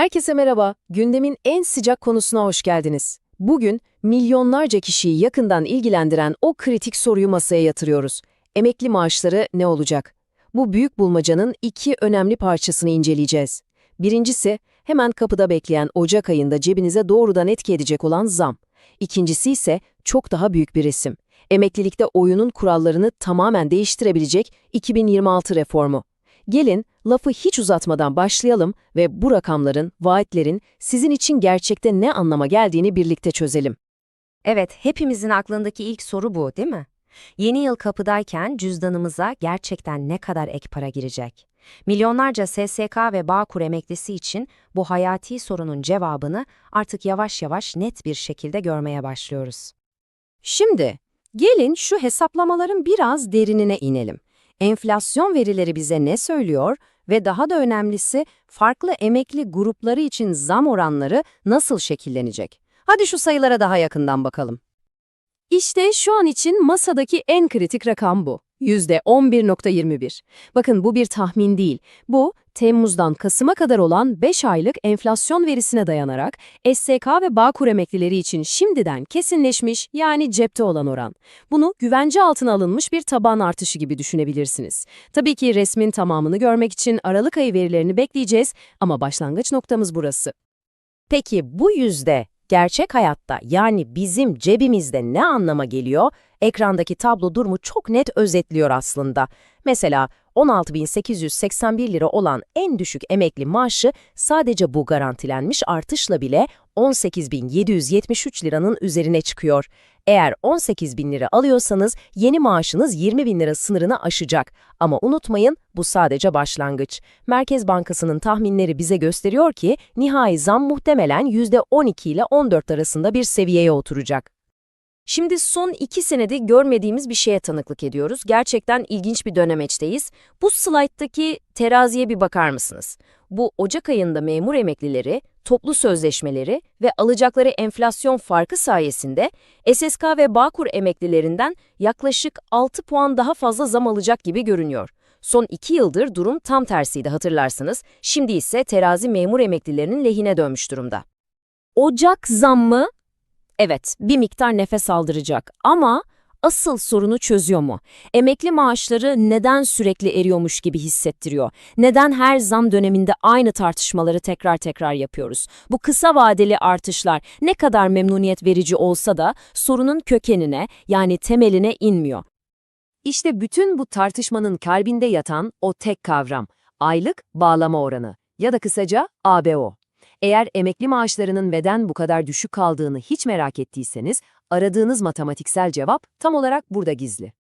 Herkese merhaba. Gündemin en sıcak konusuna hoş geldiniz. Bugün milyonlarca kişiyi yakından ilgilendiren o kritik soruyu masaya yatırıyoruz. Emekli maaşları ne olacak? Bu büyük bulmacanın iki önemli parçasını inceleyeceğiz. Birincisi, hemen kapıda bekleyen Ocak ayında cebinize doğrudan etki edecek olan zam. İkincisi ise çok daha büyük bir resim. Emeklilikte oyunun kurallarını tamamen değiştirebilecek 2026 reformu. Gelin lafı hiç uzatmadan başlayalım ve bu rakamların, vaatlerin sizin için gerçekte ne anlama geldiğini birlikte çözelim. Evet, hepimizin aklındaki ilk soru bu, değil mi? Yeni yıl kapıdayken cüzdanımıza gerçekten ne kadar ek para girecek? Milyonlarca SSK ve Bağkur emeklisi için bu hayati sorunun cevabını artık yavaş yavaş net bir şekilde görmeye başlıyoruz. Şimdi gelin şu hesaplamaların biraz derinine inelim. Enflasyon verileri bize ne söylüyor ve daha da önemlisi farklı emekli grupları için zam oranları nasıl şekillenecek? Hadi şu sayılara daha yakından bakalım. İşte şu an için masadaki en kritik rakam bu. %11.21. Bakın bu bir tahmin değil. Bu, Temmuz'dan Kasım'a kadar olan 5 aylık enflasyon verisine dayanarak SSK ve Bağkur emeklileri için şimdiden kesinleşmiş yani cepte olan oran. Bunu güvence altına alınmış bir taban artışı gibi düşünebilirsiniz. Tabii ki resmin tamamını görmek için Aralık ayı verilerini bekleyeceğiz ama başlangıç noktamız burası. Peki bu yüzde gerçek hayatta yani bizim cebimizde ne anlama geliyor? Ekrandaki tablo durumu çok net özetliyor aslında. Mesela 16.881 lira olan en düşük emekli maaşı sadece bu garantilenmiş artışla bile 18.773 liranın üzerine çıkıyor. Eğer 18.000 lira alıyorsanız yeni maaşınız 20.000 lira sınırını aşacak. Ama unutmayın bu sadece başlangıç. Merkez Bankası'nın tahminleri bize gösteriyor ki nihai zam muhtemelen %12 ile 14 arasında bir seviyeye oturacak. Şimdi son iki senedir görmediğimiz bir şeye tanıklık ediyoruz. Gerçekten ilginç bir dönemeçteyiz. Bu slayttaki teraziye bir bakar mısınız? Bu Ocak ayında memur emeklileri, toplu sözleşmeleri ve alacakları enflasyon farkı sayesinde SSK ve Bağkur emeklilerinden yaklaşık 6 puan daha fazla zam alacak gibi görünüyor. Son iki yıldır durum tam tersiydi hatırlarsınız. Şimdi ise terazi memur emeklilerinin lehine dönmüş durumda. Ocak zammı Evet, bir miktar nefes aldıracak ama asıl sorunu çözüyor mu? Emekli maaşları neden sürekli eriyormuş gibi hissettiriyor? Neden her zam döneminde aynı tartışmaları tekrar tekrar yapıyoruz? Bu kısa vadeli artışlar ne kadar memnuniyet verici olsa da sorunun kökenine yani temeline inmiyor. İşte bütün bu tartışmanın kalbinde yatan o tek kavram, aylık bağlama oranı ya da kısaca ABO. Eğer emekli maaşlarının neden bu kadar düşük kaldığını hiç merak ettiyseniz, aradığınız matematiksel cevap tam olarak burada gizli.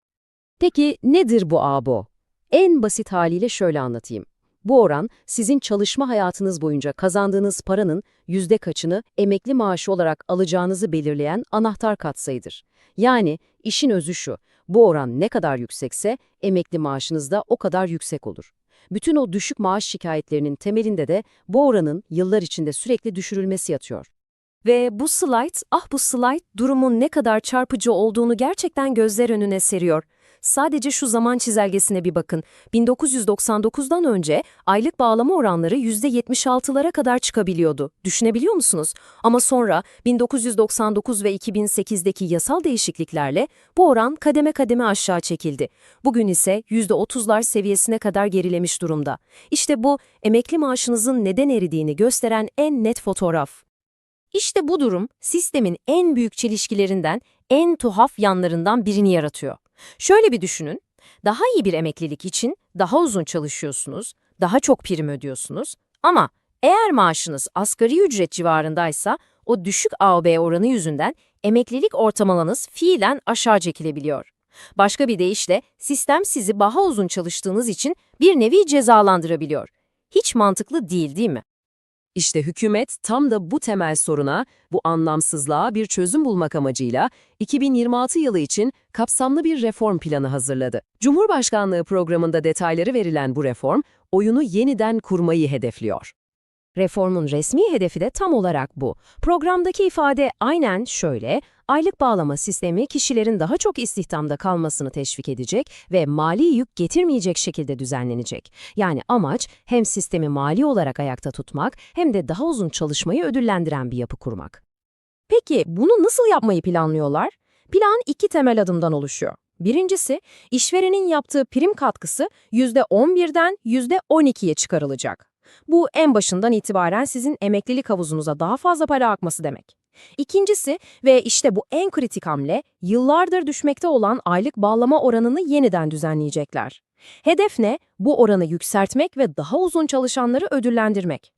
Peki nedir bu ABO? En basit haliyle şöyle anlatayım. Bu oran, sizin çalışma hayatınız boyunca kazandığınız paranın yüzde kaçını emekli maaşı olarak alacağınızı belirleyen anahtar katsayıdır. Yani işin özü şu, bu oran ne kadar yüksekse emekli maaşınız da o kadar yüksek olur. Bütün o düşük maaş şikayetlerinin temelinde de bu oranın yıllar içinde sürekli düşürülmesi yatıyor. Ve bu slide, ah bu slide durumun ne kadar çarpıcı olduğunu gerçekten gözler önüne seriyor. Sadece şu zaman çizelgesine bir bakın. 1999'dan önce aylık bağlama oranları %76'lara kadar çıkabiliyordu. Düşünebiliyor musunuz? Ama sonra 1999 ve 2008'deki yasal değişikliklerle bu oran kademe kademe aşağı çekildi. Bugün ise %30'lar seviyesine kadar gerilemiş durumda. İşte bu emekli maaşınızın neden eridiğini gösteren en net fotoğraf. İşte bu durum sistemin en büyük çelişkilerinden, en tuhaf yanlarından birini yaratıyor. Şöyle bir düşünün, daha iyi bir emeklilik için daha uzun çalışıyorsunuz, daha çok prim ödüyorsunuz ama eğer maaşınız asgari ücret civarındaysa o düşük AOB oranı yüzünden emeklilik ortalamanız fiilen aşağı çekilebiliyor. Başka bir deyişle sistem sizi daha uzun çalıştığınız için bir nevi cezalandırabiliyor. Hiç mantıklı değil değil mi? İşte hükümet tam da bu temel soruna, bu anlamsızlığa bir çözüm bulmak amacıyla 2026 yılı için kapsamlı bir reform planı hazırladı. Cumhurbaşkanlığı programında detayları verilen bu reform, oyunu yeniden kurmayı hedefliyor. Reformun resmi hedefi de tam olarak bu. Programdaki ifade aynen şöyle, aylık bağlama sistemi kişilerin daha çok istihdamda kalmasını teşvik edecek ve mali yük getirmeyecek şekilde düzenlenecek. Yani amaç hem sistemi mali olarak ayakta tutmak hem de daha uzun çalışmayı ödüllendiren bir yapı kurmak. Peki bunu nasıl yapmayı planlıyorlar? Plan iki temel adımdan oluşuyor. Birincisi, işverenin yaptığı prim katkısı %11'den %12'ye çıkarılacak. Bu en başından itibaren sizin emeklilik havuzunuza daha fazla para akması demek. İkincisi ve işte bu en kritik hamle, yıllardır düşmekte olan aylık bağlama oranını yeniden düzenleyecekler. Hedef ne? Bu oranı yükseltmek ve daha uzun çalışanları ödüllendirmek.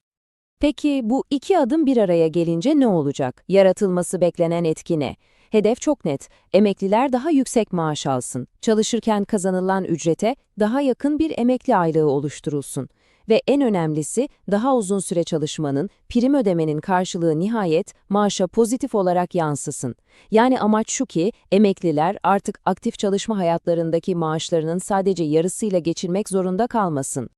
Peki bu iki adım bir araya gelince ne olacak? Yaratılması beklenen etki ne? Hedef çok net. Emekliler daha yüksek maaş alsın. Çalışırken kazanılan ücrete daha yakın bir emekli aylığı oluşturulsun. Ve en önemlisi daha uzun süre çalışmanın, prim ödemenin karşılığı nihayet maaşa pozitif olarak yansısın. Yani amaç şu ki emekliler artık aktif çalışma hayatlarındaki maaşlarının sadece yarısıyla geçirmek zorunda kalmasın.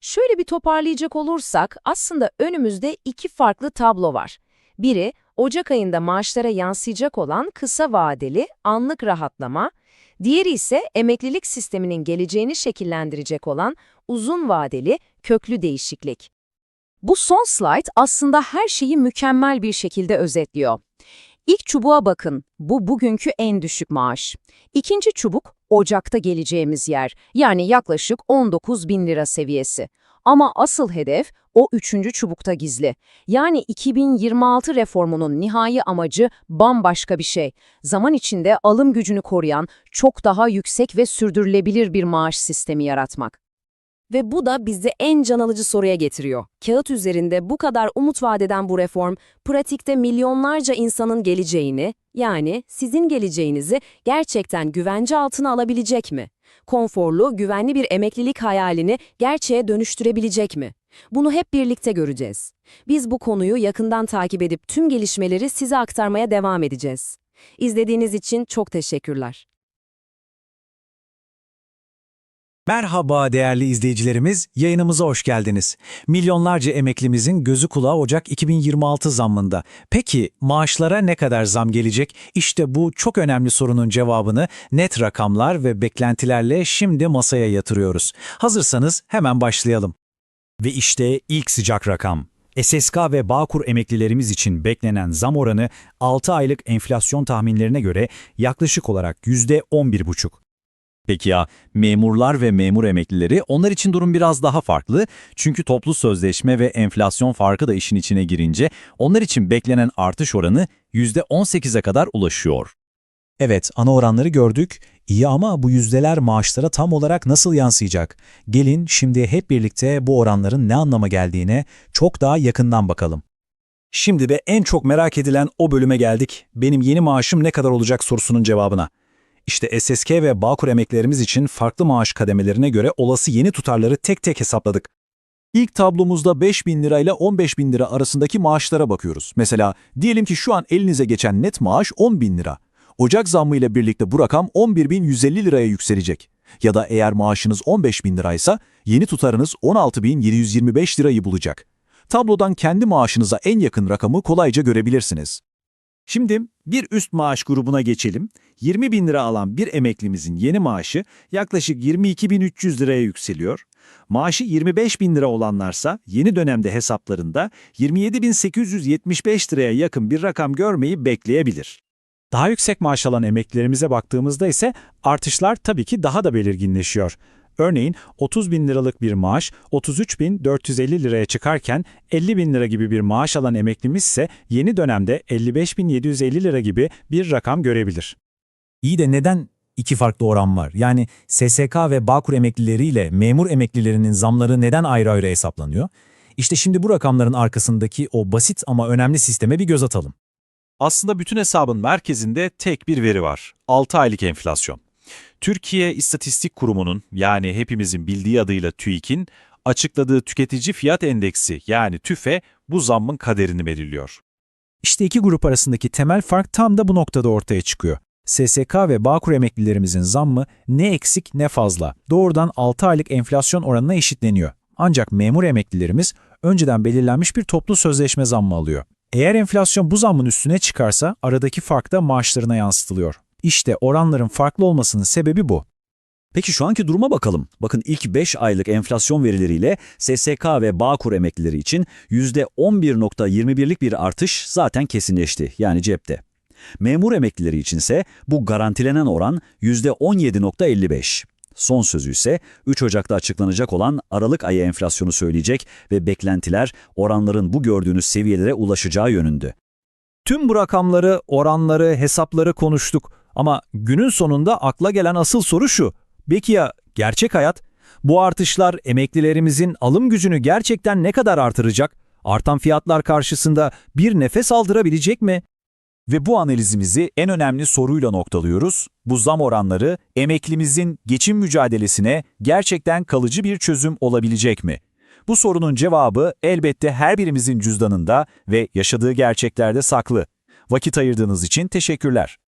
Şöyle bir toparlayacak olursak aslında önümüzde iki farklı tablo var. Biri Ocak ayında maaşlara yansıyacak olan kısa vadeli anlık rahatlama, diğeri ise emeklilik sisteminin geleceğini şekillendirecek olan uzun vadeli köklü değişiklik. Bu son slide aslında her şeyi mükemmel bir şekilde özetliyor. İlk çubuğa bakın, bu bugünkü en düşük maaş. İkinci çubuk, Ocak'ta geleceğimiz yer, yani yaklaşık 19 bin lira seviyesi. Ama asıl hedef o üçüncü çubukta gizli. Yani 2026 reformunun nihai amacı bambaşka bir şey. Zaman içinde alım gücünü koruyan, çok daha yüksek ve sürdürülebilir bir maaş sistemi yaratmak. Ve bu da bizi en can alıcı soruya getiriyor. Kağıt üzerinde bu kadar umut vadeden bu reform, pratikte milyonlarca insanın geleceğini, yani sizin geleceğinizi gerçekten güvence altına alabilecek mi? Konforlu, güvenli bir emeklilik hayalini gerçeğe dönüştürebilecek mi? Bunu hep birlikte göreceğiz. Biz bu konuyu yakından takip edip tüm gelişmeleri size aktarmaya devam edeceğiz. İzlediğiniz için çok teşekkürler. Merhaba değerli izleyicilerimiz, yayınımıza hoş geldiniz. Milyonlarca emeklimizin gözü kulağı Ocak 2026 zammında. Peki maaşlara ne kadar zam gelecek? İşte bu çok önemli sorunun cevabını net rakamlar ve beklentilerle şimdi masaya yatırıyoruz. Hazırsanız hemen başlayalım. Ve işte ilk sıcak rakam. SSK ve Bağkur emeklilerimiz için beklenen zam oranı 6 aylık enflasyon tahminlerine göre yaklaşık olarak %11,5. Peki ya memurlar ve memur emeklileri onlar için durum biraz daha farklı. Çünkü toplu sözleşme ve enflasyon farkı da işin içine girince onlar için beklenen artış oranı %18'e kadar ulaşıyor. Evet, ana oranları gördük. İyi ama bu yüzdeler maaşlara tam olarak nasıl yansıyacak? Gelin şimdi hep birlikte bu oranların ne anlama geldiğine çok daha yakından bakalım. Şimdi de en çok merak edilen o bölüme geldik. Benim yeni maaşım ne kadar olacak sorusunun cevabına. İşte SSK ve Bağkur emeklerimiz için farklı maaş kademelerine göre olası yeni tutarları tek tek hesapladık. İlk tablomuzda 5 bin lira ile 15 bin lira arasındaki maaşlara bakıyoruz. Mesela diyelim ki şu an elinize geçen net maaş 10 bin lira. Ocak zammı ile birlikte bu rakam 11.150 liraya yükselecek. Ya da eğer maaşınız 15 bin liraysa yeni tutarınız 16.725 lirayı bulacak. Tablodan kendi maaşınıza en yakın rakamı kolayca görebilirsiniz. Şimdi bir üst maaş grubuna geçelim. 20 bin lira alan bir emeklimizin yeni maaşı yaklaşık 22.300 liraya yükseliyor. Maaşı 25 bin lira olanlarsa yeni dönemde hesaplarında 27.875 liraya yakın bir rakam görmeyi bekleyebilir. Daha yüksek maaş alan emeklilerimize baktığımızda ise artışlar tabii ki daha da belirginleşiyor. Örneğin 30 bin liralık bir maaş 33.450 liraya çıkarken 50 bin lira gibi bir maaş alan emeklimiz ise yeni dönemde 55.750 lira gibi bir rakam görebilir. İyi de neden iki farklı oran var? Yani SSK ve Bağkur emeklileriyle memur emeklilerinin zamları neden ayrı ayrı hesaplanıyor? İşte şimdi bu rakamların arkasındaki o basit ama önemli sisteme bir göz atalım. Aslında bütün hesabın merkezinde tek bir veri var. 6 aylık enflasyon. Türkiye İstatistik Kurumu'nun yani hepimizin bildiği adıyla TÜİK'in açıkladığı tüketici fiyat endeksi yani TÜFE bu zammın kaderini belirliyor. İşte iki grup arasındaki temel fark tam da bu noktada ortaya çıkıyor. SSK ve Bağkur emeklilerimizin zammı ne eksik ne fazla. Doğrudan 6 aylık enflasyon oranına eşitleniyor. Ancak memur emeklilerimiz önceden belirlenmiş bir toplu sözleşme zammı alıyor. Eğer enflasyon bu zammın üstüne çıkarsa aradaki fark da maaşlarına yansıtılıyor. İşte oranların farklı olmasının sebebi bu. Peki şu anki duruma bakalım. Bakın ilk 5 aylık enflasyon verileriyle SSK ve Bağkur emeklileri için %11.21'lik bir artış zaten kesinleşti yani cepte. Memur emeklileri içinse bu garantilenen oran %17.55. Son sözü ise 3 Ocak'ta açıklanacak olan Aralık ayı enflasyonu söyleyecek ve beklentiler oranların bu gördüğünüz seviyelere ulaşacağı yönünde. Tüm bu rakamları, oranları, hesapları konuştuk. Ama günün sonunda akla gelen asıl soru şu. Peki ya gerçek hayat? Bu artışlar emeklilerimizin alım gücünü gerçekten ne kadar artıracak? Artan fiyatlar karşısında bir nefes aldırabilecek mi? Ve bu analizimizi en önemli soruyla noktalıyoruz. Bu zam oranları emeklimizin geçim mücadelesine gerçekten kalıcı bir çözüm olabilecek mi? Bu sorunun cevabı elbette her birimizin cüzdanında ve yaşadığı gerçeklerde saklı. Vakit ayırdığınız için teşekkürler.